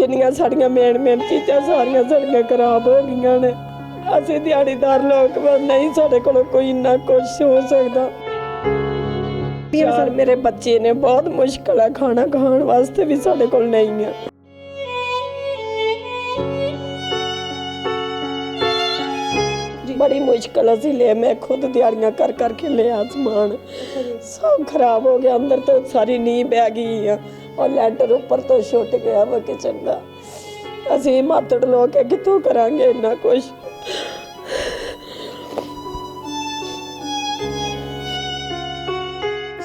ਜਿੰਨੀਆਂ ਸਾਡੀਆਂ main main ਚੀਜ਼ਾਂ ਸਾਰੀਆਂ ਸਾਡੀਆਂ ਖਰਾਬ ਹੋ ਗਈਆਂ ਨੇ। ਅਸੀਂ ਦਿਹਾੜੀਦਾਰ ਲੋਕ ਵਾ, ਨਹੀਂ ਸਾਡੇ ਕੋਲ ਕੋਈ ਇੰਨਾ ਕੁਝ ਹੋ ਸਕਦਾ। ਚਾਰ ਮੇਰੇ ਬੱਚੇ ਨੇ ਬਹੁਤ ਮੁਸ਼ਕਲ ਹੈ ਖਾਣਾ ਖਾਣ ਵਾਸਤੇ ਵੀ ਸਾਡੇ ਕੋਲ ਨਹੀਂ ਆ। ਬੜੀ ਮੁਸ਼ਕਲ ਅਸੀਂ ਲਿਆ ਮੈਂ ਖੁਦ ਦਿਹਾੜੀਆਂ ਕਰ ਕਰਕੇ ਲਿਆ ਸਮਾਨ। ਸਭ ਖਰਾਬ ਹੋ ਗਿਆ ਅੰਦਰ ਤੋਂ ਸਾਰੀ ਨੀਂਹ ਬਹਿ ਗਈ ਆ। ਔਰ ਲੈਂਟਰ ਉੱਪਰ ਤੋਂ ਛੁੱਟ ਗਿਆ ਵਾ ਕਿਚਨ ਦਾ ਅਸੀਂ ਮਾਤੜ ਲੋਕ ਹੈ, ਕਿੱਥੋਂ ਕਰਾਂਗੇ ਇੰਨਾ ਕੁਝ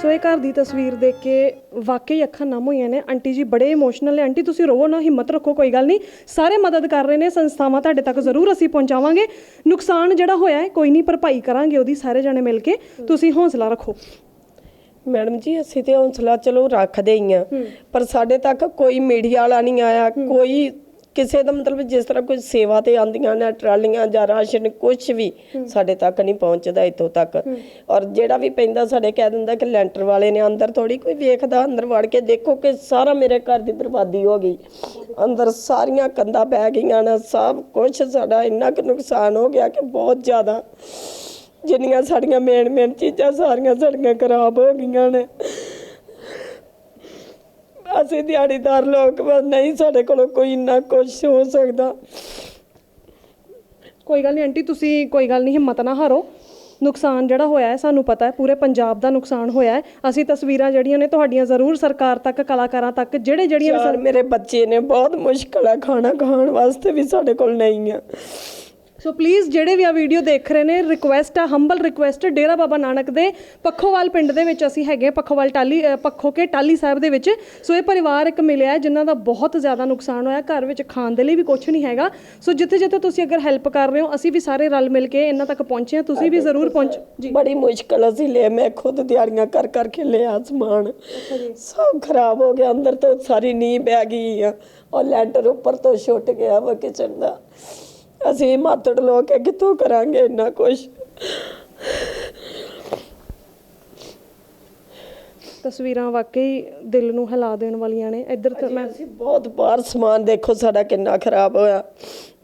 ਸੋ ਇਹ ਘਰ ਦੀ ਤਸਵੀਰ ਦੇਖ ਕੇ ਵਾਕਈ ਅੱਖਾਂ ਨਮ ਹੋਈਆਂ ਨੇ। ਆਂਟੀ ਜੀ ਬੜੇ ਇਮੋਸ਼ਨਲ ਨੇ। ਆਂਟੀ ਤੁਸੀਂ ਰੋਵੋ ਨਾ ਹਿੰਮਤ ਰੱਖੋ ਕੋਈ ਗੱਲ ਨਹੀਂ। ਸਾਰੇ ਮਦਦ ਕਰ ਰਹੇ ਨੇ ਸੰਸਥਾਵਾਂ ਤੁਹਾਡੇ ਤੱਕ ਜ਼ਰੂਰ ਅਸੀਂ ਪਹੁੰਚਾਵਾਂਗੇ। ਨੁਕਸਾਨ ਜਿਹੜਾ ਹੋਇਆ ਹੈ ਕੋਈ ਨਹੀਂ ਭਰਪਾਈ ਕਰਾਂਗੇ ਉਹਦੀ ਸਾਰੇ ਜਣੇ ਮਿਲ ਕੇ। ਤੁਸੀਂ ਹੌਸਲਾ ਰੱਖੋ। ਮੈਡਮ ਜੀ ਅਸੀਂ ਤੇ ਹੌਸਲਾ ਚਲੋ ਰੱਖਦੇ ਹੀ ਆ। ਪਰ ਸਾਡੇ ਤੱਕ ਕੋਈ ਮੀਡੀਆ ਵਾਲਾ ਨਹੀਂ ਆਇਆ ਕੋਈ ਕਿਸੇ ਦਾ ਮਤਲਬ ਜਿਸ ਤਰ੍ਹਾਂ ਕੋਈ ਸੇਵਾ ਤੇ ਆਂਦੀਆਂ ਨੇ ਟਰਾਲੀਆਂ ਜਾਂ ਰਾਸ਼ਨ ਕੁਝ ਵੀ ਸਾਡੇ ਤੱਕ ਨਹੀਂ ਪਹੁੰਚਦਾ ਇੱਥੋਂ ਤੱਕ। ਔਰ ਜਿਹੜਾ ਵੀ ਪੈਂਦਾ ਸਾਡੇ ਕਹਿ ਦਿੰਦਾ ਕਿ ਲੈਂਟਰ ਵਾਲੇ ਨੇ ਅੰਦਰ ਥੋੜੀ ਕੋਈ ਵੇਖਦਾ ਅੰਦਰ ਵੜ ਕੇ ਦੇਖੋ ਕਿ ਸਾਰਾ ਮੇਰੇ ਘਰ ਦੀ ਬਰਬਾਦੀ ਹੋ ਗਈ। ਅੰਦਰ ਸਾਰੀਆਂ ਕੰਧਾਂ ਪੈ ਗਈਆਂ ਨੇ ਸਭ ਕੁਝ ਸਾਡਾ ਇੰਨਾ ਕੁ ਨੁਕਸਾਨ ਹੋ ਗਿਆ ਕਿ ਬਹੁਤ ਜ਼ਿਆਦਾ। ਜਿੰਨੀਆਂ ਸਾਡੀਆਂ ਮੇਨ ਮੇਨ ਚੀਜ਼ਾਂ ਸਾਰੀਆਂ ਸਾਡੀਆਂ ਖਰਾਬ ਹੋ ਗਈਆਂ ਨੇ। ਅਸੀਂ ਦਿਹਾੜੀਦਾਰ ਲੋਕ ਵਾ, ਨਹੀਂ ਸਾਡੇ ਕੋਲ ਕੋਈ ਇੰਨਾ ਕੁਝ ਹੋ ਸਕਦਾ। ਕੋਈ ਗੱਲ ਨਹੀਂ ਆਂਟੀ ਤੁਸੀਂ ਕੋਈ ਗੱਲ ਨਹੀਂ ਹਿੰਮਤ ਨਾ ਹਾਰੋ। ਨੁਕਸਾਨ ਜਿਹੜਾ ਹੋਇਆ ਹੈ ਸਾਨੂੰ ਪਤਾ ਹੈ ਪੂਰੇ ਪੰਜਾਬ ਦਾ ਨੁਕਸਾਨ ਹੋਇਆ ਹੈ। ਅਸੀਂ ਤਸਵੀਰਾਂ ਜਿਹੜੀਆਂ ਨੇ ਤੁਹਾਡੀਆਂ ਜ਼ਰੂਰ ਸਰਕਾਰ ਤੱਕ ਕਲਾਕਾਰਾਂ ਤੱਕ ਜਿਹੜੇ ਜਿਹੜੀਆਂ ਵੀ ਮੇਰੇ ਬੱਚੇ ਨੇ ਬਹੁਤ ਮੁਸ਼ਕਲ ਹੈ ਖਾਣਾ ਖਾਣ ਵਾਸਤੇ ਵੀ ਸਾਡੇ ਕੋਲ ਨਹੀਂ ਆ। ਸੋ ਪਲੀਜ਼ ਜਿਹੜੇ ਵੀ ਆ ਵੀਡੀਓ ਦੇਖ ਰਹੇ ਨੇ ਰਿਕੁਐਸਟ ਆ ਹੰਬਲ ਰਿਕੁਐਸਟ ਡੇਰਾ ਬਾਬਾ ਨਾਨਕ ਦੇ ਪੱਖੋਵਾਲ ਪਿੰਡ ਦੇ ਵਿੱਚ ਅਸੀਂ ਹੈਗੇ ਪੱਖੋਵਾਲ ਟਾਲੀ ਪੱਖੋ ਕੇ ਟਾਲੀ ਸਾਹਿਬ ਦੇ ਵਿੱਚ। ਸੋ ਇਹ ਪਰਿਵਾਰ ਇੱਕ ਮਿਲਿਆ ਜਿਨ੍ਹਾਂ ਦਾ ਬਹੁਤ ਜ਼ਿਆਦਾ ਨੁਕਸਾਨ ਹੋਇਆ। ਘਰ ਵਿੱਚ ਖਾਣ ਦੇ ਲਈ ਵੀ ਕੁਝ ਨਹੀਂ ਹੈਗਾ। ਸੋ ਜਿੱਥੇ ਜਿੱਥੇ ਤੁਸੀਂ ਅਗਰ ਹੈਲਪ ਕਰ ਰਹੇ ਹੋ ਅਸੀਂ ਵੀ ਸਾਰੇ ਰਲ ਮਿਲ ਕੇ ਇਹਨਾਂ ਤੱਕ ਪਹੁੰਚੇ ਹਾਂ। ਤੁਸੀਂ ਵੀ ਜ਼ਰੂਰ ਪਹੁੰਚ ਜੀ। ਬੜੀ ਮੁਸ਼ਕਲ ਅਸੀਂ ਲਿਆ ਮੈਂ ਖੁਦ ਦਿਹਾੜੀਆਂ ਕਰ ਕਰਕੇ ਲਿਆ ਸਮਾਨ। ਸਭ ਖਰਾਬ ਹੋ ਗਿਆ ਅੰਦਰ ਤੋਂ ਸਾਰੀ ਨੀਂਹ ਬਹਿ ਗਈ ਆ। ਔਰ ਲੈਂਟਰ ਉੱਪਰ ਤੋਂ ਛੁੱਟ ਗਿਆ ਵਾ ਕਿਚਨ ਦਾ। ਅਸੀਂ ਮਾਤੜ ਲੋਕ ਹੈ, ਕਿੱਥੋਂ ਕਰਾਂਗੇ ਇੰਨਾ ਕੁਝ ਤਸਵੀਰਾਂ ਵਾਕਈ ਦਿਲ ਨੂੰ ਹਿਲਾ ਦੇਣ ਵਾਲੀਆਂ ਨੇ। ਇੱਧਰ ਤਾਂ ਮੈਂ ਅਸੀਂ ਬਹੁਤ ਬਾਹਰ ਸਮਾਨ ਦੇਖੋ ਸਾਡਾ ਕਿੰਨਾ ਖਰਾਬ ਹੋਇਆ।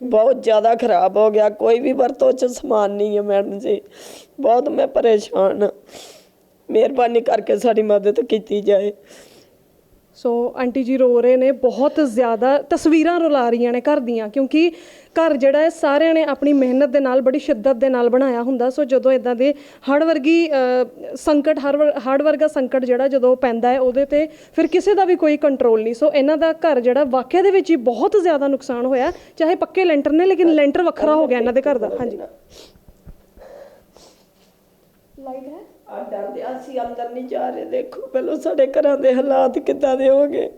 ਬਹੁਤ ਜ਼ਿਆਦਾ ਖਰਾਬ ਹੋ ਗਿਆ। ਕੋਈ ਵੀ ਵਰਤੋਂ ਚ ਸਮਾਨ ਨਹੀਂ ਹੈ ਮੈਡਮ ਜੀ। ਬਹੁਤ ਮੈਂ ਪਰੇਸ਼ਾਨ ਹਾਂ। ਮਿਹਰਬਾਨੀ ਕਰਕੇ ਸਾਡੀ ਮਦਦ ਕੀਤੀ ਜਾਏ। ਸੋ ਆਂਟੀ ਜੀ ਰੋ ਰਹੇ ਨੇ ਬਹੁਤ ਜ਼ਿਆਦਾ ਤਸਵੀਰਾਂ ਰੁਲਾ ਰਹੀਆਂ ਨੇ ਘਰ ਦੀਆਂ ਕਿਉਂਕਿ ਘਰ ਜਿਹੜਾ ਹੈ ਸਾਰਿਆਂ ਨੇ ਆਪਣੀ ਮਿਹਨਤ ਦੇ ਨਾਲ ਬੜੀ ਸ਼ਿੱਦਤ ਦੇ ਨਾਲ ਬਣਾਇਆ ਹੁੰਦਾ। ਸੋ ਜਦੋਂ ਇਦਾਂ ਦੇ ਹੜ ਵਰਗੀ ਅ, ਸੰਕਟ ਹਰ ਵਰ- ਹੜ ਵਰਗਾ ਸੰਕਟ ਜਿਹੜਾ ਜਦੋਂ ਪੈਂਦਾ ਹੈ ਉਹਦੇ ਤੇ ਫਿਰ ਕਿਸੇ ਦਾ ਵੀ ਕੋਈ ਕੰਟਰੋਲ ਨਹੀਂ। ਸੋ ਇਹਨਾਂ ਦਾ ਘਰ ਜਿਹੜਾ ਵਾਕਿਆ ਦੇ ਵਿੱਚ ਹੀ ਬਹੁਤ ਜ਼ਿਆਦਾ ਨੁਕਸਾਨ ਹੋਇਆ ਚਾਹੇ ਪੱਕੇ ਲੈਂਟਰ ਨੇ ਲੇਕਿਨ ਲੈਂਟਰ ਵੱਖਰਾ ਹੋ ਗਿਆ ਇਹਨਾਂ ਦੇ ਘਰ ਦਾ। ਹਾਂਜੀ। ਲਾਈਟ ਹੈ? ਆ ਡਰਦੇ, ਅਸੀਂ ਅੰਦਰ ਨਹੀਂ ਜਾ ਰਹੇ, ਦੇਖੋ ਪਹਿਲਾਂ ਸਾਡੇ ਘਰਾਂ ਦੇ ਹਾਲਾਤ ਕਿੱਦਾਂ ਦੇ ਹੋ ਗਏ।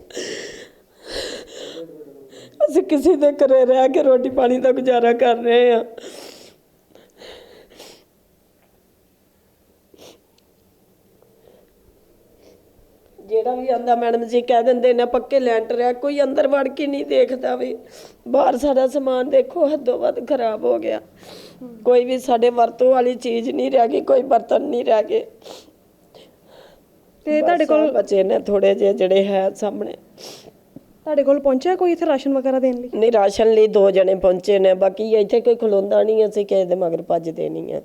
ਅਸੀਂ ਕਿਸੇ ਦੇ ਘਰੇ ਰਹਿ ਕੇ ਰੋਟੀ ਪਾਣੀ ਦਾ ਗੁਜ਼ਾਰਾ ਕਰ ਰਹੇ ਹਾਂ। ਜਿਹੜਾ ਵੀ ਆਂਦਾ ਮੈਡਮ ਜੀ ਕਹਿ ਦਿੰਦੇ ਨੇ, ਪੱਕੇ ਲੈਂਟਰ ਆ, ਕੋਈ ਅੰਦਰ ਵੜ ਕੇ ਨਹੀਂ ਦੇਖਦਾ ਵੀ। ਬਾਹਰ ਸਾਡਾ ਸਮਾਨ ਦੇਖੋ, ਹੱਦੋਂ ਵੱਧ ਖਰਾਬ ਹੋ ਗਿਆ। ਕੋਈ ਵੀ ਸਾਡੇ ਵਰਤੋਂ ਵਾਲੀ ਚੀਜ਼ ਨਹੀਂ ਰਹਿ ਗਈ ਕੋਈ ਬਰਤਨ ਨਹੀਂ ਰਹਿ ਗਏ। ਤੇ ਤੁਹਾਡੇ ਕੋਲ ਬੱਚੇ ਨੇ ਥੋੜੇ ਜਿਹੇ ਜਿਹੜੇ ਹੈ ਸਾਹਮਣੇ। ਤੁਹਾਡੇ ਕੋਲ ਪਹੁੰਚਿਆ ਕੋਈ ਇੱਥੇ ਰਾਸ਼ਨ ਵਗੈਰਾ ਦੇਣ ਲਈ? ਨਹੀਂ ਰਾਸ਼ਨ ਲਈ ਦੋ ਜਣੇ ਪਹੁੰਚੇ ਨੇ ਬਾਕੀ ਇੱਥੇ ਕੋਈ ਖਲੋਂਦਾ ਨਹੀਂ ਅਸੀਂ ਕਿਸੇ ਦੇ ਮਗਰ ਭੱਜਦੇ ਨਹੀਂ ਆ।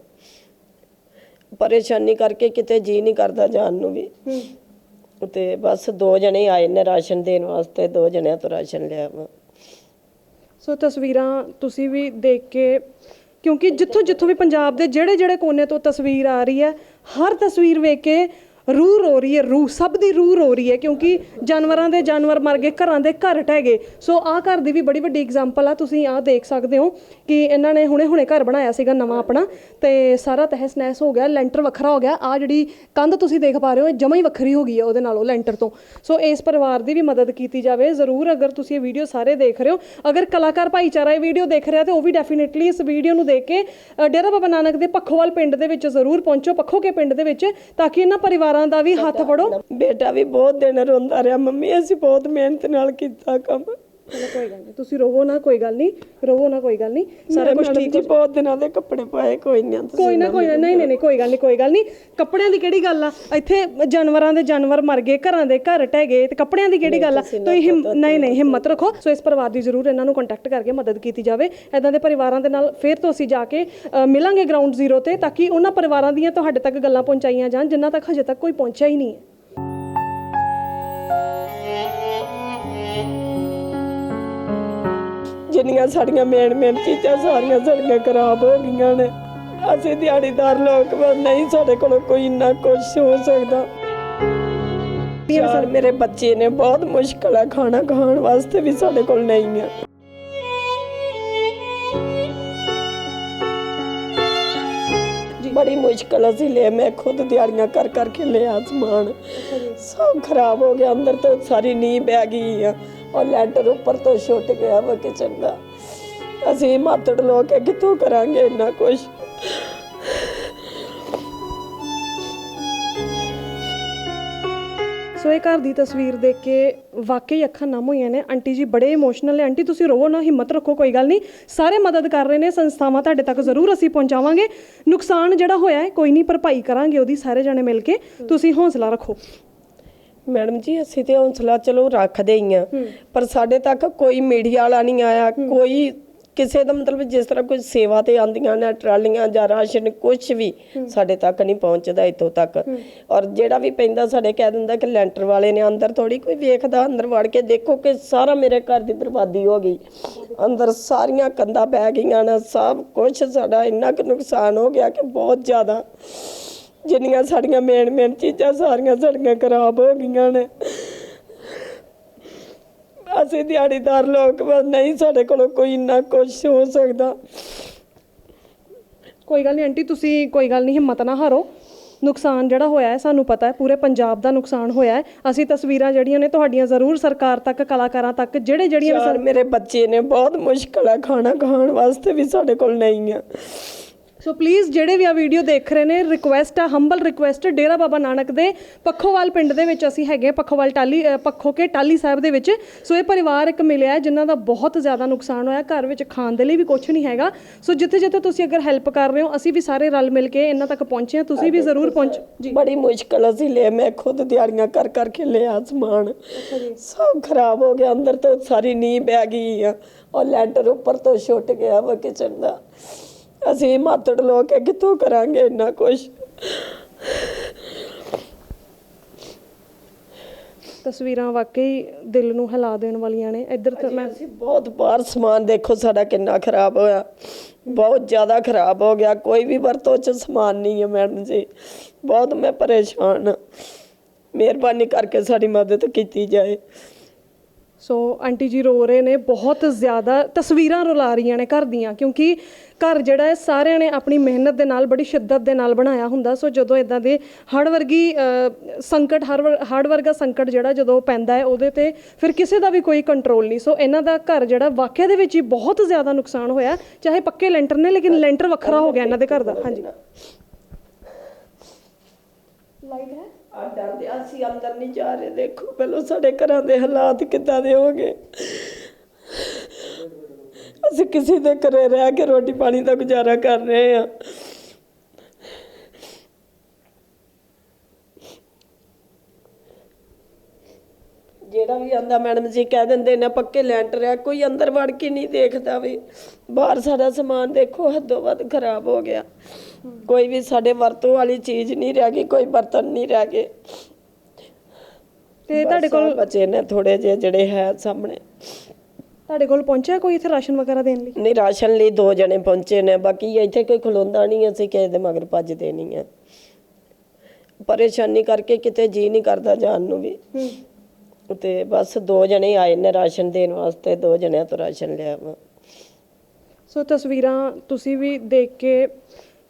ਪਰੇਸ਼ਾਨੀ ਕਰਕੇ ਕਿਤੇ ਜੀ ਨਹੀਂ ਕਰਦਾ ਜਾਣ ਨੂੰ ਵੀ। ਤੇ ਬਸ ਦੋ ਜਣੇ ਆਏ ਨੇ ਰਾਸ਼ਨ ਦੇਣ ਵਾਸਤੇ ਦੋ ਜਣਿਆਂ ਤੋਂ ਰਾਸ਼ਨ ਲਿਆ ਵਾ। ਸੋ ਤਸਵੀਰਾਂ ਤੁਸੀਂ ਵੀ ਦੇਖ ਕੇ ਕਿਉਂਕਿ ਜਿੱਥੋਂ ਜਿੱਥੋਂ ਵੀ ਪੰਜਾਬ ਦੇ ਜਿਹੜੇ ਜਿਹੜੇ ਕੋਨੇ ਤੋਂ ਤਸਵੀਰ ਆ ਰਹੀ ਹੈ, ਹਰ ਤਸਵੀਰ ਵੇਖ ਕੇ ਰੂਹ ਰੋ ਰਹੀ ਹੈ, ਰੂਹ, ਸਭ ਦੀ ਰੂਹ ਰੋ ਰਹੀ ਹੈ ਕਿਉਂਕਿ ਜਾਨਵਰਾਂ ਦੇ ਜਾਨਵਰ ਮਰ ਗਏ, ਘਰਾਂ ਦੇ ਘਰ ਟਹਿ ਗਏ। ਸੋ ਆਹ ਘਰ ਦੀ ਵੀ ਬੜੀ ਵੱਡੀ ਐਗਜ਼ਾਮਪਲ ਆ, ਤੁਸੀਂ ਆਹ ਦੇਖ ਸਕਦੇ ਹੋ ਕਿ ਇਹਨਾਂ ਨੇ ਹੁਣੇ ਹੁਣੇ ਘਰ ਬਣਾਇਆ ਸੀਗਾ ਨਵਾਂ ਆਪਣਾ ਤੇ ਸਾਰਾ ਤਹਿਸ ਨਹਿਸ ਹੋ ਗਿਆ, ਲੈਂਟਰ ਵੱਖਰਾ ਹੋ ਗਿਆ। ਆ ਜਿਹੜੀ ਕੰਧ ਤੁਸੀਂ ਦੇਖ ਪਾ ਰਹੇ ਹੋ ਜਮਾ ਹੀ ਵੱਖਰੀ ਹੋ ਗਈ ਹੈ ਉਹਦੇ ਨਾਲੋਂ ਲੈਂਟਰ ਤੋਂ। ਸੋ ਇਸ ਪਰਿਵਾਰ ਦੀ ਵੀ ਮਦਦ ਕੀਤੀ ਜਾਵੇ। ਜ਼ਰੂਰ ਅਗਰ ਤੁਸੀਂ ਇਹ ਵੀਡੀਓ ਸਾਰੇ ਦੇਖ ਰਹੇ ਹੋ, ਅਗਰ ਕਲਾਕਾਰ ਭਾਈਚਾਰਾ ਇਹ ਵੀਡੀਓ ਦੇਖ ਰਿਹਾ ਤੇ ਉਹ ਵੀ ਡੈਫੀਨਿਟਲੀ ਇਸ ਵੀਡੀਓ ਨੂੰ ਦੇਖ ਕੇ ਡੇਰਾ ਬਾਬਾ ਨਾਨਕ ਦੇ ਪੱਖੋਵਾਲ ਪਿੰਡ ਦੇ ਵਿੱਚ ਜ਼ਰੂਰ ਪਹੁੰਚੋ ਪੱਖੋ ਕੇ ਪਿੰਡ ਦੇ ਵਿੱਚ, ਤਾਂ ਕਿ ਇਹਨਾਂ ਪਰਿਵਾਰਾਂ ਦਾ ਵੀ ਹੱਥ ਫੜੋ। ਬੇਟਾ ਵੀ ਬਹੁਤ ਦਿਨ ਰੋਂਦਾ ਰਿਹਾ। ਮੰਮੀ, ਅਸੀਂ ਬਹੁਤ ਮਿਹਨਤ ਨਾਲ ਕੀਤਾ ਕੰਮ। ਚਲੋ ਕੋਈ ਗੱਲ ਨਹੀਂ ਤੁਸੀਂ ਰੋਵੋ ਨਾ ਕੋਈ ਗੱਲ ਨਹੀਂ ਰੋਵੋ ਨਾ ਕੋਈ ਗੱਲ ਨਹੀਂ ਸਾਰਾ ਕੁਝ ਠੀਕ ਜੀ ਬਹੁਤ ਦਿਨਾਂ ਦੇ ਕੱਪੜੇ ਪਾਏ ਕੋਈ ਨਹੀਂ ਤੁਸੀਂ ਕੋਈ ਨਾ ਕੋਈ ਨਾ ਨਹੀਂ ਨਹੀਂ ਨਹੀਂ ਕੋਈ ਗੱਲ ਨਹੀਂ ਕੋਈ ਗੱਲ ਨਹੀਂ ਕੱਪੜਿਆਂ ਦੀ ਕਿਹੜੀ ਗੱਲ ਆ? ਇੱਥੇ ਜਾਨਵਰਾਂ ਦੇ ਜਾਨਵਰ ਮਰ ਗਏ ਘਰਾਂ ਦੇ ਘਰ ਟਹਿ ਗਏ ਤੇ ਕੱਪੜਿਆਂ ਦੀ ਕਿਹੜੀ ਗੱਲ ਆ? ਤੁਸੀਂ ਹਿੰਮ- ਨਹੀਂ ਨਹੀਂ ਹਿੰਮਤ ਰੱਖੋ ਸੋ ਇਸ ਪਰਿਵਾਰ ਦੀ ਜ਼ਰੂਰ ਇਹਨਾਂ ਨੂੰ ਕੰਟੈਕਟ ਕਰਕੇ ਮਦਦ ਕੀਤੀ ਜਾਵੇ। ਐਦਾਂ ਦੇ ਪਰਿਵਾਰਾਂ ਦੇ ਨਾਲ ਫਿਰ ਤੋਂ ਅਸੀਂ ਜਾ ਕੇ ਅ, ਮਿਲਾਂਗੇ ਗਰਾਊਂਡ ਜ਼ੀਰੋ ਤੇ ਤਾਂ ਕਿ ਉਹਨਾਂ ਪਰਿਵਾਰਾਂ ਦੀਆਂ ਤੁਹਾਡੇ ਤੱਕ ਗੱਲਾਂ ਪਹੁੰਚਾਈਆਂ ਜਾਣ ਜਿਨ੍ਹਾਂ ਤੱਕ ਹਜੇ ਤੱਕ ਕੋਈ ਪਹੁੰਚਿਆ ਹੀ ਨਹੀਂ ਹੈ। ਜਿੰਨੀਆਂ ਸਾਡੀਆਂ ਮੇਨ ਮੇਨ ਚੀਜ਼ਾਂ ਸਾਰੀਆਂ ਸਾਡੀਆਂ ਖਰਾਬ ਹੋ ਗਈਆਂ ਨੇ। ਅਸੀਂ ਦਿਹਾੜੀਦਾਰ ਲੋਕ ਵਾ, ਨਹੀਂ ਸਾਡੇ ਕੋਲ ਕੋਈ ਇੰਨਾ ਕੁਝ ਹੋ ਸਕਦਾ। ਯਾਰ ਮੇਰੇ ਬੱਚੇ ਨੇ ਬਹੁਤ ਮੁਸ਼ਕਲ ਹੈ ਖਾਣਾ ਖਾਣ ਵਾਸਤੇ ਵੀ ਸਾਡੇ ਕੋਲ ਨਹੀਂ ਹੈ ਬੜੀ ਮੁਸ਼ਕਲ ਅਸੀਂ ਲਿਆ ਮੈਂ ਖੁਦ ਦਿਹਾੜੀਆਂ ਕਰ ਕਰਕੇ ਲਿਆ ਸਮਾਨ। ਸਭ ਖਰਾਬ ਹੋ ਗਿਆ ਅੰਦਰ ਤੋਂ ਸਾਰੀ ਨੀਂਹ ਬਹਿ ਗਈ ਆ। ਔਰ ਲੈਂਟਰ ਉੱਪਰ ਤੋਂ ਛੁੱਟ ਗਿਆ ਵਾ ਕਿਚਨ ਦਾ ਅਸੀਂ ਮਾਤੜ ਲੋਕ ਹੈ ਕਿੱਥੋਂ ਕਰਾਂਗੇ ਇੰਨਾ ਕੁਝ ਸੋ ਇਹ ਘਰ ਦੀ ਤਸਵੀਰ ਦੇਖ ਕੇ ਵਾਕਈ ਅੱਖਾਂ ਨਮ ਹੋਈਆਂ ਨੇ। ਆਂਟੀ ਜੀ ਬੜੇ ਇਮੋਸ਼ਨਲ ਨੇ। ਆਂਟੀ, ਤੁਸੀਂ ਰੋਵੋ ਨਾ, ਹਿੰਮਤ ਰੱਖੋ, ਕੋਈ ਗੱਲ ਨਹੀਂ। ਸਾਰੇ ਮਦਦ ਕਰ ਰਹੇ ਨੇ, ਸੰਸਥਾਵਾਂ ਤੁਹਾਡੇ ਤੱਕ ਜ਼ਰੂਰ ਅਸੀਂ ਪਹੁੰਚਾਵਾਂਗੇ। ਨੁਕਸਾਨ ਜਿਹੜਾ ਹੋਇਆ ਹੈ, ਕੋਈ ਨਹੀਂ, ਭਰਪਾਈ ਕਰਾਂਗੇ ਉਹਦੀ ਸਾਰੇ ਜਣੇ ਮਿਲ ਕੇ। ਤੁਸੀਂ ਹੌਸਲਾ ਰੱਖੋ। ਮੈਡਮ ਜੀ ਅਸੀਂ ਤੇ ਹੌਸਲਾ ਚਲੋ ਰੱਖਦੇ ਹੀ ਆ ਪਰ ਸਾਡੇ ਤੱਕ ਕੋਈ ਮੀਡੀਆ ਵਾਲਾ ਨਹੀਂ ਆਇਆ ਕੋਈ ਕਿਸੇ ਦਾ ਮਤਲਬ ਜਿਸ ਤਰ੍ਹਾਂ ਕੋਈ ਸੇਵਾ ਤੇ ਆਂਦੀਆਂ ਨੇ ਟਰਾਲੀਆਂ ਜਾਂ ਰਾਸ਼ਨ ਕੁਝ ਵੀ ਸਾਡੇ ਤੱਕ ਨਹੀਂ ਪਹੁੰਚਦਾ ਇੱਥੋਂ ਤੱਕ। ਔਰ ਜਿਹੜਾ ਵੀ ਪੈਂਦਾ ਸਾਡੇ ਕਹਿ ਦਿੰਦਾ ਕਿ ਲੈਂਟਰ ਵਾਲੇ ਨੇ ਅੰਦਰ ਥੋੜੀ ਕੋਈ ਵੇਖਦਾ ਅੰਦਰ ਵੜ ਕੇ ਦੇਖੋ ਕਿ ਸਾਰਾ ਮੇਰੇ ਘਰ ਦੀ ਬਰਬਾਦੀ ਹੋ ਗਈ। ਅੰਦਰ ਸਾਰੀਆਂ ਕੰਧਾਂ ਪੈ ਗਈਆਂ ਨੇ ਸਭ ਕੁਝ ਸਾਡਾ ਇੰਨਾ ਕੁ ਨੁਕਸਾਨ ਹੋ ਗਿਆ ਕਿ ਬਹੁਤ ਜ਼ਿਆਦਾ। ਜਿੰਨੀਆਂ ਸਾਡੀਆਂ ਮੇਨ ਮੇਨ ਚੀਜ਼ਾਂ ਸਾਰੀਆਂ ਸਾਡੀਆਂ ਖਰਾਬ ਹੋ ਗਈਆਂ ਨੇ। ਅਸੀਂ ਦਿਹਾੜੀਦਾਰ ਲੋਕ ਵਾ, ਨਹੀਂ ਸਾਡੇ ਕੋਲ ਕੋਈ ਇੰਨਾ ਕੁਝ ਹੋ ਸਕਦਾ। ਕੋਈ ਗੱਲ ਨਹੀਂ ਆਂਟੀ ਤੁਸੀਂ ਕੋਈ ਗੱਲ ਨਹੀਂ ਹਿੰਮਤ ਨਾ ਹਾਰੋ। ਨੁਕਸਾਨ ਜਿਹੜਾ ਹੋਇਆ ਹੈ ਸਾਨੂੰ ਪਤਾ ਹੈ ਪੂਰੇ ਪੰਜਾਬ ਦਾ ਨੁਕਸਾਨ ਹੋਇਆ ਹੈ। ਅਸੀਂ ਤਸਵੀਰਾਂ ਜਿਹੜੀਆਂ ਨੇ ਤੁਹਾਡੀਆਂ ਜ਼ਰੂਰ ਸਰਕਾਰ ਤੱਕ ਕਲਾਕਾਰਾਂ ਤੱਕ ਜਿਹੜੇ ਜਿਹੜੀਆਂ ਮੇਰੇ ਬੱਚੇ ਨੇ ਬਹੁਤ ਮੁਸ਼ਕਲ ਹੈ ਖਾਣਾ ਖਾਣ ਵਾਸਤੇ ਵੀ ਸਾਡੇ ਕੋਲ ਨਹੀਂ ਆ। ਸੋ ਪਲੀਜ਼ ਜਿਹੜੇ ਵੀ ਆ ਵੀਡੀਓ ਦੇਖ ਰਹੇ ਨੇ ਰਿਕੁਐਸਟ ਆ ਹੰਬਲ ਰਿਕੁਐਸਟ ਡੇਰਾ ਬਾਬਾ ਨਾਨਕ ਦੇ ਪੱਖੋਵਾਲ ਪਿੰਡ ਦੇ ਵਿੱਚ ਅਸੀਂ ਹੈਗੇ ਪੱਖੋਵਾਲ ਟਾਲੀ ਪੱਖੋ ਕੇ ਟਾਲੀ ਸਾਹਿਬ ਦੇ ਵਿੱਚ। ਸੋ ਇਹ ਪਰਿਵਾਰ ਇੱਕ ਮਿਲਿਆ ਜਿਨ੍ਹਾਂ ਦਾ ਬਹੁਤ ਜ਼ਿਆਦਾ ਨੁਕਸਾਨ ਹੋਇਆ ਘਰ ਵਿੱਚ ਖਾਣ ਦੇ ਲਈ ਵੀ ਕੁਝ ਨਹੀਂ ਹੈਗਾ। ਸੋ ਜਿੱਥੇ ਜਿੱਥੇ ਤੁਸੀਂ ਅਗਰ ਹੈਲਪ ਕਰ ਰਹੇ ਹੋ ਅਸੀਂ ਵੀ ਸਾਰੇ ਰਲ ਮਿਲ ਕੇ ਇਹਨਾਂ ਤੱਕ ਪਹੁੰਚੇ ਹਾਂ। ਤੁਸੀਂ ਵੀ ਜ਼ਰੂਰ ਪਹੁੰਚ ਜੀ। ਬੜੀ ਮੁਸ਼ਕਲ ਅਸੀਂ ਲਿਆ ਮੈਂ ਖੁਦ ਦਿਹਾੜੀਆਂ ਕਰ ਕਰਕੇ ਲਿਆ ਸਮਾਨ। ਸਭ ਖਰਾਬ ਹੋ ਗਿਆ ਅੰਦਰ ਤੋਂ ਸਾਰੀ ਨੀਂਹ ਬਹਿ ਗਈ ਆ ਔਰ ਲੈਂਟਰ ਉੱਪਰ ਤੋਂ ਛੁੱਟ ਗਿਆ ਵਾ ਕਿਚਨ ਦਾ। ਅਸੀਂ ਮਾਤੜ ਲੋਕ ਹੈ ਕਿੱਥੋਂ ਕਰਾਂਗੇ ਇੰਨਾ ਕੁਝ ਤਸਵੀਰਾਂ ਵਾਕਈ ਦਿਲ ਨੂੰ ਹਿਲਾ ਦੇਣ ਵਾਲੀਆਂ ਨੇ। ਇੱਧਰ ਤਾਂ ਮੈਂ ਅਸੀਂ ਬਹੁਤ ਬਾਹਰ ਸਮਾਨ ਦੇਖੋ ਸਾਡਾ ਕਿੰਨਾ ਖਰਾਬ ਹੋਇਆ। ਬਹੁਤ ਜ਼ਿਆਦਾ ਖਰਾਬ ਹੋ ਗਿਆ। ਕੋਈ ਵੀ ਵਰਤੋਂ ਚ ਸਮਾਨ ਨਹੀਂ ਹੈ ਮੈਡਮ ਜੀ। ਬਹੁਤ ਮੈਂ ਪਰੇਸ਼ਾਨ ਹਾਂ। ਮਿਹਰਬਾਨੀ ਕਰਕੇ ਸਾਡੀ ਮਦਦ ਕੀਤੀ ਜਾਏ। ਸੋ ਆਂਟੀ ਜੀ ਰੋ ਰਹੇ ਨੇ, ਬਹੁਤ ਜ਼ਿਆਦਾ ਤਸਵੀਰਾਂ ਰੁਲਾ ਰਹੀਆਂ ਨੇ ਘਰ ਦੀਆਂ, ਕਿਉਂਕਿ ਘਰ ਜਿਹੜਾ ਹੈ, ਸਾਰਿਆਂ ਨੇ ਆਪਣੀ ਮਿਹਨਤ ਦੇ ਨਾਲ, ਬੜੀ ਸ਼ਿੱਦਤ ਦੇ ਨਾਲ ਬਣਾਇਆ ਹੁੰਦਾ। ਸੋ ਜਦੋਂ ਇਦਾਂ ਦੇ ਹੜ ਵਰਗੀ ਸੰਕਟ, ਹਰ ਵਰ- ਹੜ ਵਰਗਾ ਸੰਕਟ ਜਿਹੜਾ ਜਦੋਂ ਪੈਂਦਾ ਹੈ, ਉਹਦੇ ਤੇ ਫਿਰ ਕਿਸੇ ਦਾ ਵੀ ਕੋਈ ਕੰਟਰੋਲ ਨਹੀਂ। ਸੋ ਇਹਨਾਂ ਦਾ ਘਰ ਜਿਹੜਾ, ਵਾਕਿਆ ਦੇ ਵਿੱਚ ਹੀ ਬਹੁਤ ਜ਼ਿਆਦਾ ਨੁਕਸਾਨ ਹੋਇਆ, ਚਾਹੇ ਪੱਕੇ ਲੈਂਟਰ ਨੇ, ਲੇਕਿਨ ਲੈਂਟਰ ਵੱਖਰਾ ਹੋ ਗਿਆ ਇਹਨਾਂ ਦੇ ਘਰ ਦਾ। ਹਾਂਜੀ। ਲਾਈਟ ਹੈ? ਆ ਡਰਦੇ ਅਸੀਂ ਅੰਦਰ ਨਹੀਂ ਜਾ ਰਹੇ। ਦੇਖੋ ਪਹਿਲਾਂ ਸਾਡੇ ਘਰਾਂ ਦੇ ਹਾਲਾਤ ਕਿੱਦਾਂ ਦੇ ਹੋ ਗਏ ਅਸੀਂ ਕਿਸੇ ਦੇ ਘਰੇ ਰਹਿ ਕੇ ਰੋਟੀ ਪਾਣੀ ਦਾ ਗੁਜ਼ਾਰਾ ਕਰ ਰਹੇ ਹਾਂ। ਜਿਹੜਾ ਵੀ ਆਂਦਾ ਮੈਡਮ ਜੀ ਕਹਿ ਦਿੰਦੇ ਨੇ ਪੱਕੇ ਲੈਂਟਰ ਆ ਕੋਈ ਅੰਦਰ ਵੜ ਕੇ ਨਹੀਂ ਦੇਖਦਾ ਵੀ। ਬਾਹਰ ਸਾਡਾ ਸਮਾਨ ਦੇਖੋ ਹੱਦੋਂ ਵੱਧ ਖਰਾਬ ਹੋ ਗਿਆ। ਕੋਈ ਵੀ ਸਾਡੇ ਵਰਤੋਂ ਵਾਲੀ ਚੀਜ਼ ਨਹੀਂ ਰਹਿ ਗਈ ਕੋਈ ਬਰਤਨ ਨਹੀਂ ਰਹਿ ਗਏ। ਤੇ ਤੁਹਾਡੇ ਕੋਲ ਬੱਚੇ ਨੇ ਥੋੜੇ ਜਿਹੇ ਜਿਹੜੇ ਹੈ ਸਾਹਮਣੇ। ਤੁਹਾਡੇ ਕੋਲ ਪਹੁੰਚਿਆ ਕੋਈ ਇੱਥੇ ਰਾਸ਼ਨ ਵਗੈਰਾ ਦੇਣ ਲਈ? ਨਹੀਂ ਰਾਸ਼ਨ ਲਈ ਦੋ ਜਣੇ ਪਹੁੰਚੇ ਨੇ ਬਾਕੀ ਇੱਥੇ ਕੋਈ ਖਲੋਂਦਾ ਨਹੀਂ ਅਸੀਂ ਕਿਸੇ ਦੇ ਮਗਰ ਭੱਜਦੇ ਨਹੀਂ ਆ ਪਰੇਸ਼ਾਨੀ ਕਰਕੇ ਕਿਤੇ ਜੀ ਨਹੀਂ ਕਰਦਾ ਜਾਣ ਨੂੰ ਵੀ। ਤੇ ਬਸ ਦੋ ਜਣੇ ਆਏ ਨੇ ਰਾਸ਼ਨ ਦੇਣ ਵਾਸਤੇ, ਦੋ ਜਣਿਆਂ ਤੋਂ ਰਾਸ਼ਨ ਲਿਆ ਵਾ। ਸੋ ਤਸਵੀਰਾਂ ਤੁਸੀਂ ਵੀ ਦੇਖ ਕੇ,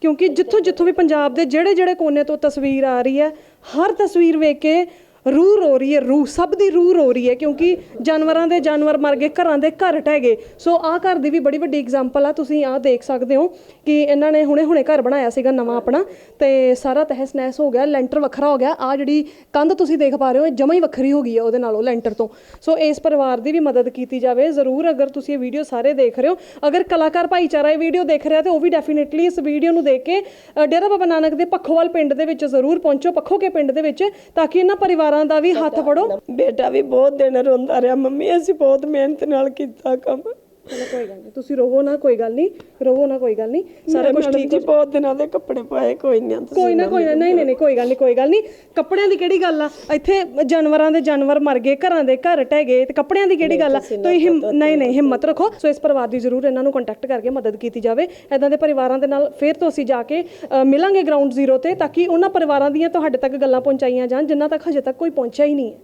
ਕਿਉਂਕਿ ਜਿੱਥੋਂ ਜਿੱਥੋਂ ਵੀ ਪੰਜਾਬ ਦੇ ਜਿਹੜੇ ਜਿਹੜੇ ਕੋਨੇ ਤੋਂ ਤਸਵੀਰ ਆ ਰਹੀ ਹੈ, ਹਰ ਤਸਵੀਰ ਵੇਖ ਕੇ ਰੂਹ ਰੋ ਰਹੀ ਹੈ, ਰੂਹ, ਸਭ ਦੀ ਰੂਹ ਰੋ ਰਹੀ ਹੈ ਕਿਉਂਕਿ ਜਾਨਵਰਾਂ ਦੇ ਜਾਨਵਰ ਮਰ ਗਏ, ਘਰਾਂ ਦੇ ਘਰ ਟਹਿ ਗਏ। ਸੋ ਆਹ ਘਰ ਦੀ ਵੀ ਬੜੀ ਵੱਡੀ ਐਗਜ਼ਾਮਪਲ ਆ, ਤੁਸੀਂ ਆਹ ਦੇਖ ਸਕਦੇ ਹੋ ਕਿ ਇਹਨਾਂ ਨੇ ਹੁਣੇ ਹੁਣੇ ਘਰ ਬਣਾਇਆ ਸੀਗਾ ਨਵਾਂ ਆਪਣਾ ਤੇ ਸਾਰਾ ਤਹਿਸ ਨਹਿਸ ਹੋ ਗਿਆ, ਲੈਂਟਰ ਵੱਖਰਾ ਹੋ ਗਿਆ। ਆ ਜਿਹੜੀ ਕੰਧ ਤੁਸੀਂ ਦੇਖ ਪਾ ਰਹੇ ਹੋ, ਇਹ ਜਮਾ ਹੀ ਵੱਖਰੀ ਹੋ ਗਈ ਹੈ ਉਹਦੇ ਨਾਲੋਂ ਲੈਂਟਰ ਤੋਂ। ਸੋ ਇਸ ਪਰਿਵਾਰ ਦੀ ਵੀ ਮਦਦ ਕੀਤੀ ਜਾਵੇ। ਜ਼ਰੂਰ ਅਗਰ ਤੁਸੀਂ ਇਹ ਵੀਡੀਓ ਸਾਰੇ ਦੇਖ ਰਹੇ ਹੋ, ਅਗਰ ਕਲਾਕਾਰ ਭਾਈਚਾਰਾ ਇਹ ਵੀਡੀਓ ਦੇਖ ਰਿਹਾ ਤੇ ਉਹ ਵੀ ਡੈਫੀਨਿਟਲੀ ਇਸ ਵੀਡੀਓ ਨੂੰ ਦੇਖ ਕੇ ਡੇਰਾ ਬਾਬਾ ਨਾਨਕ ਦੇ ਪੱਖੋਵਾਲ ਪਿੰਡ ਦੇ ਵਿੱਚ ਜ਼ਰੂਰ ਪਹੁੰਚੋ, ਪੱਖੋਕੇ ਪਿੰਡ ਦੇ ਵਿੱਚ, ਤਾਂ ਕਿ ਇਹਨਾਂ ਪਰਿਵਾਰਾਂ ਦਾ ਵੀ ਹੱਥ ਫੜੋ। ਬੇਟਾ ਵੀ ਬਹੁਤ ਦਿਨ ਰੋਂਦਾ ਰਿਹਾ। ਮੰਮੀ, ਅਸੀਂ ਬਹੁਤ ਮਿਹਨਤ ਨਾਲ ਕੀਤਾ ਕੰਮ। ਚਲੋ ਕੋਈ ਗੱਲ ਨਹੀਂ ਤੁਸੀਂ ਰੋਵੋ ਨਾ ਕੋਈ ਗੱਲ ਨਹੀਂ ਰੋਵੋ ਨਾ ਕੋਈ ਗੱਲ ਨਹੀਂ ਸਾਰਾ ਕੁਝ ਠੀਕ ਜੀ ਬਹੁਤ ਦਿਨਾਂ ਦੇ ਕੱਪੜੇ ਪਾਏ ਕੋਈ ਨਹੀਂ ਤੁਸੀਂ ਕੋਈ ਨਾ ਕੋਈ ਨਾ ਨਹੀਂ ਨਹੀਂ ਨਹੀਂ ਕੋਈ ਗੱਲ ਨਹੀਂ ਕੋਈ ਗੱਲ ਨਹੀਂ ਕੱਪੜਿਆਂ ਦੀ ਕਿਹੜੀ ਗੱਲ ਆ? ਇੱਥੇ ਜਾਨਵਰਾਂ ਦੇ ਜਾਨਵਰ ਮਰ ਗਏ ਘਰਾਂ ਦੇ ਘਰ ਟਹਿ ਗਏ ਤੇ ਕੱਪੜਿਆਂ ਦੀ ਕਿਹੜੀ ਗੱਲ ਆ? ਤੁਸੀਂ ਨਹੀਂ ਨਹੀਂ ਹਿੰਮਤ ਰੱਖੋ ਸੋ ਇਸ ਪਰਿਵਾਰ ਦੀ ਜ਼ਰੂਰ ਇਹਨਾਂ ਨੂੰ ਕੰਟੈਕਟ ਕਰਕੇ ਮਦਦ ਕੀਤੀ ਜਾਵੇ। ਐਦਾਂ ਦੇ ਪਰਿਵਾਰਾਂ ਦੇ ਨਾਲ ਫਿਰ ਤੋਂ ਅਸੀਂ ਜਾ ਕੇ ਮਿਲਾਂਗੇ ਗਰਾਊਂਡ ਜ਼ੀਰੋ ਤੇ ਤਾਂ ਕਿ ਉਹਨਾਂ ਪਰਿਵਾਰਾਂ ਦੀਆਂ ਤੁਹਾਡੇ ਤੱਕ ਗੱਲਾਂ ਪਹੁੰਚਾਈਆਂ ਜਾਣ ਜਿਨ੍ਹਾਂ ਤੱਕ ਹਜੇ ਤੱਕ ਕੋਈ ਪਹੁੰਚਿਆ ਹੀ ਨਹੀਂ ਹੈ।